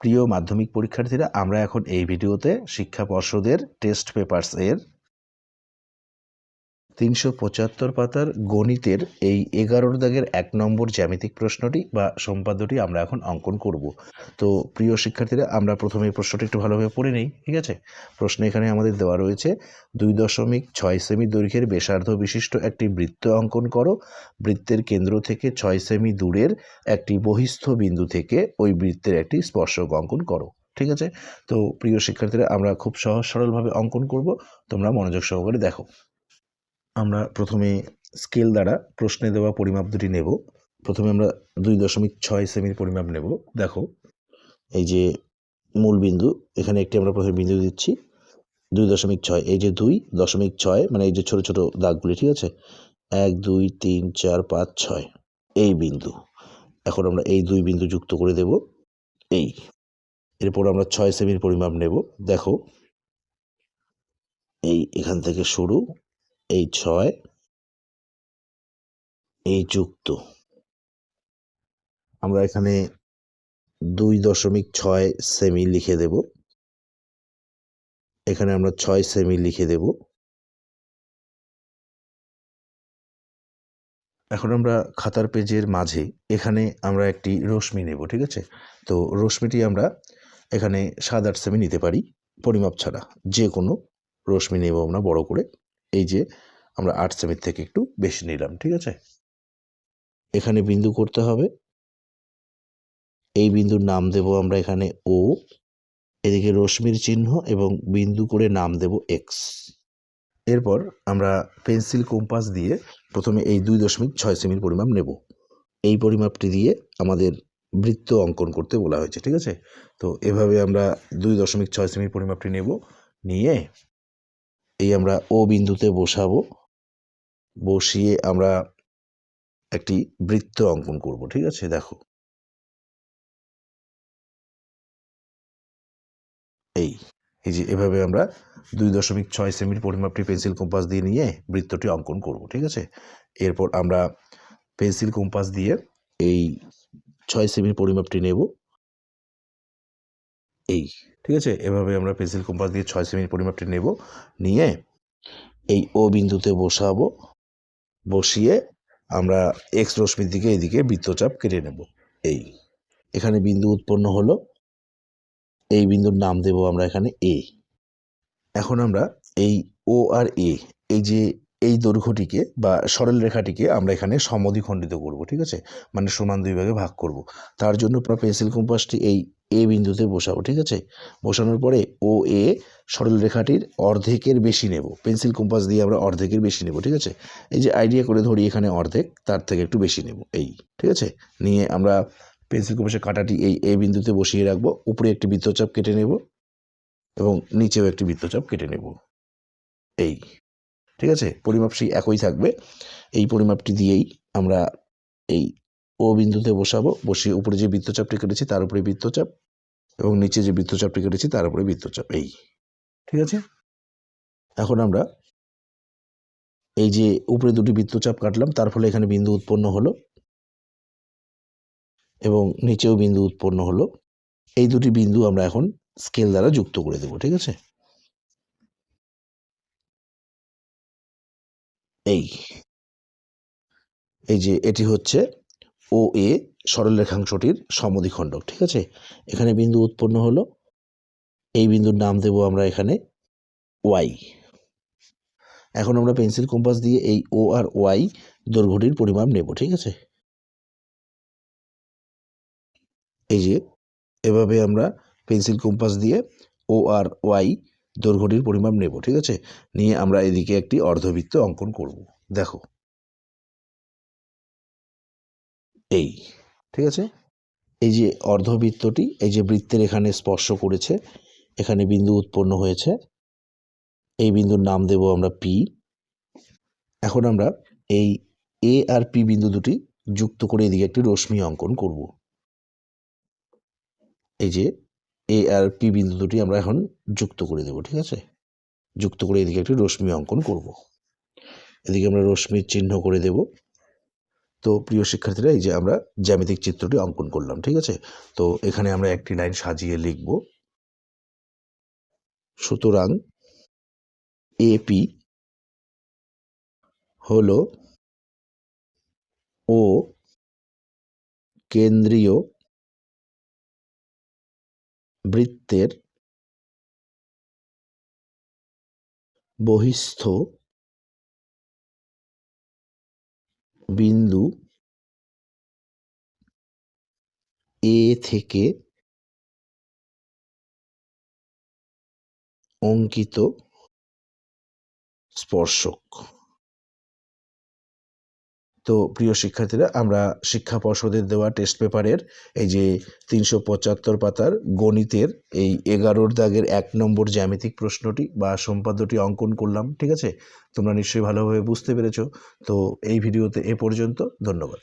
প্রিয় মাধ্যমিক পরীক্ষার্থীরা আমরা এখন এই ভিডিওতে শিক্ষা পর্ষদের টেস্ট পেপার্স এর তিনশো পঁচাত্তর পাতার গণিতের এই এগারোর দাগের এক নম্বর জ্যামিতিক প্রশ্নটি বা সম্পাদ্যটি আমরা এখন অঙ্কন করব। তো প্রিয় শিক্ষার্থীরা, আমরা প্রথমে এই প্রশ্নটি একটু ভালোভাবে পড়ে নিই, ঠিক আছে? প্রশ্ন এখানে আমাদের দেওয়া রয়েছে, দুই দশমিক ছয় সেমি দৈর্ঘ্যের ব্যাসার্ধ বিশিষ্ট একটি বৃত্ত অঙ্কন করো। বৃত্তের কেন্দ্র থেকে ছয় সেমি দূরের একটি বহিস্থ বিন্দু থেকে ওই বৃত্তের একটি স্পর্শক অঙ্কন করো, ঠিক আছে? তো প্রিয় শিক্ষার্থীরা, আমরা খুব সহজ সরলভাবে অঙ্কন করব। তোমরা মনোযোগ সহকারে দেখো। আমরা প্রথমে স্কেল দ্বারা প্রশ্নে দেওয়া পরিমাপ দুটি নেব। প্রথমে আমরা দুই দশমিক ছয় সেমির পরিমাপ নেব। দেখো, এই যে মূল বিন্দু, এখানে একটি আমরা প্রথমে বিন্দু দিচ্ছি, দুই দশমিক ছয়। এই যে দুই দশমিক ছয় মানে এই যে ছোট ছোট দাগগুলি, ঠিক আছে? এক, দুই, তিন, চার, পাঁচ, ছয়, এই বিন্দু। এখন আমরা এই দুই বিন্দু যুক্ত করে দেব, এই। এরপর আমরা ছয় সেমির পরিমাপ নেব। দেখো, এই এখান থেকে শুরু এই ছয়, এই যুক্ত। আমরা এখানে দুই দশমিক ছয় সেমি লিখে দেব। এখানে আমরা ছয় সেমি লিখে দেব। এখন আমরা খাতার পেজের মাঝে, এখানে আমরা একটি রশ্মি নেব, ঠিক আছে? তো রশ্মিটি আমরা এখানে সাত আট সেমি নিতে পারি, পরিমাপ ছাড়া। যে কোনো রশ্মি নেব আমরা বড় করে। এই যে আমরা আট সেমির থেকে একটু বেশি নিলাম, ঠিক আছে? এখানে বিন্দু করতে হবে। এই বিন্দুর নাম দেব আমরা এখানে ও এদিকে রশ্মির চিহ্ন এবং বিন্দু করে নাম দেব এক্স এরপর আমরা পেন্সিল কম্পাস দিয়ে প্রথমে এই দুই দশমিক ছয় সেমির পরিমাপ নেব। এই পরিমাপটি দিয়ে আমাদের বৃত্ত অঙ্কন করতে বলা হয়েছে, ঠিক আছে? তো এভাবে আমরা দুই দশমিক ছয় সেমির পরিমাপটি নেব। নিয়ে এই আমরা ও বিন্দুতে বসাবো। বসিয়ে আমরা একটি বৃত্ত অঙ্কন করব, ঠিক আছে? দেখো। এই এই যে এভাবে আমরা দুই দশমিক ছয় সেমির পরিমাপটি পেন্সিল কম্পাস দিয়ে নিয়ে বৃত্তটি অঙ্কন করব, ঠিক আছে? এরপর আমরা পেন্সিল কম্পাস দিয়ে এই ছয় সেমির পরিমাপটি নেব। এই, ঠিক আছে? এভাবে আমরা পেন্সিল কম্পাস দিয়ে ছয় সেমির পরিমাপটি নেব। নিয়ে এই ও বিন্দুতে বসাবো। বসিয়ে আমরা এক্স রশ্মির দিকে, এদিকে বৃত্তচাপ কেটে নেব। এই, এখানে বিন্দু উৎপন্ন হলো। এই বিন্দুর নাম দেব আমরা এখানে এ এখন আমরা এই ও আর এ এই যে এই দৈর্ঘ্যটিকে বা সরল রেখাটিকে আমরা এখানে সমদ্বিখণ্ডিত করব, ঠিক আছে? মানে সমান দুই ভাগে ভাগ করব। তার জন্য আমরা পেন্সিল কম্পাসটি এই এ বিন্দুতে বসাবো, ঠিক আছে? বসানোর পরে ও এ সরল রেখাটির অর্ধেকের বেশি নেব। পেন্সিল কম্পাস দিয়ে আমরা অর্ধেকের বেশি নেব, ঠিক আছে? এই যে আইডিয়া করে ধরি এখানে অর্ধেক, তার থেকে একটু বেশি নেব, এই, ঠিক আছে? নিয়ে আমরা পেন্সিল কম্পাসের কাঁটাটি এই এ বিন্দুতে বসিয়ে রাখব। উপরে একটি বৃত্তচাপ কেটে নেব এবং নিচেও একটি বৃত্তচাপ কেটে নেব, এই। ঠিক আছে? পরিমাপ সেই একই থাকবে। এই পরিমাপটি দিয়েই আমরা এই ও বিন্দুতে বসাবো। বসিয়ে উপরে যে বৃত্তচাপটি কেটেছি তার উপরে বৃত্তচাপ এবং নিচে যে বৃত্তচাপটি কেটেছি তার উপরে বৃত্তচাপ। এই। ঠিক আছে? এখন আমরা এই যে উপরে দুটি বৃত্তচাপ কাটলাম, তার ফলে এখানে বিন্দু উৎপন্ন হলো এবং নিচেও বিন্দু উৎপন্ন হলো। এই দুটি বিন্দু আমরা এখন স্কেল দ্বারা যুক্ত করে দেব, ঠিক আছে? এই। এই যে এটি হচ্ছে ও এ সরল রেখাংশটির সমদ্বিখণ্ডক, ঠিক আছে? এখানে বিন্দু উৎপন্ন হলো। এই বিন্দুর নাম দেব আমরা এখানে ওয়াই এখন আমরা পেন্সিল কম্পাস দিয়ে এই ও আর ওয়াই দৈর্ঘ্যটির পরিমাপ নেব, ঠিক আছে? এই যে এভাবে আমরা পেন্সিল কম্পাস দিয়ে ও আর ওয়াই দৈর্ঘ্যটির পরিমাপ নেব, ঠিক আছে? নিয়ে আমরা এদিকে একটি অর্ধবৃত্ত অঙ্কন করব। দেখো। এই, ঠিক আছে? এই যে অর্ধবৃত্তটি, এই যে বৃত্তের এখানে স্পর্শ করেছে, এখানে বিন্দু উৎপন্ন হয়েছে। এই বিন্দুর নাম দেব আমরা পি এখন আমরা এই এ আর পি বিন্দু দুটি যুক্ত করে এদিকে একটি রশ্মি অঙ্কন করব। এই যে এ আর পি বিন্দু দুটি আমরা এখন যুক্ত করে দেব, ঠিক আছে? যুক্ত করে এদিকে একটি রশ্মি অঙ্কন করব। এদিকে আমরা রশ্মির চিহ্ন করে দেব। তো প্রিয় শিক্ষার্থীরা, এই যে আমরা জ্যামিতিক চিত্রটি অঙ্কন করলাম, ঠিক আছে? তো এখানে আমরা একটি লাইন সাজিয়ে লিখব। সুতরাং এপি হলো ও কেন্দ্রীয় বৃত্তের বহিস্থ বিন্দু এ থেকে অঙ্কিত স্পর্শক। তো প্রিয় শিক্ষার্থীরা, আমরা শিক্ষা পর্ষদের দেওয়া টেস্ট পেপারের এই যে তিনশো পঁচাত্তর পাতার গণিতের এই এগারোর দাগের এক নম্বর জ্যামিতিক প্রশ্নটি বা সম্পাদ্যটি অঙ্কন করলাম, ঠিক আছে? তোমরা নিশ্চয়ই ভালোভাবে বুঝতে পেরেছ। তো এই ভিডিওতে এ পর্যন্ত, ধন্যবাদ।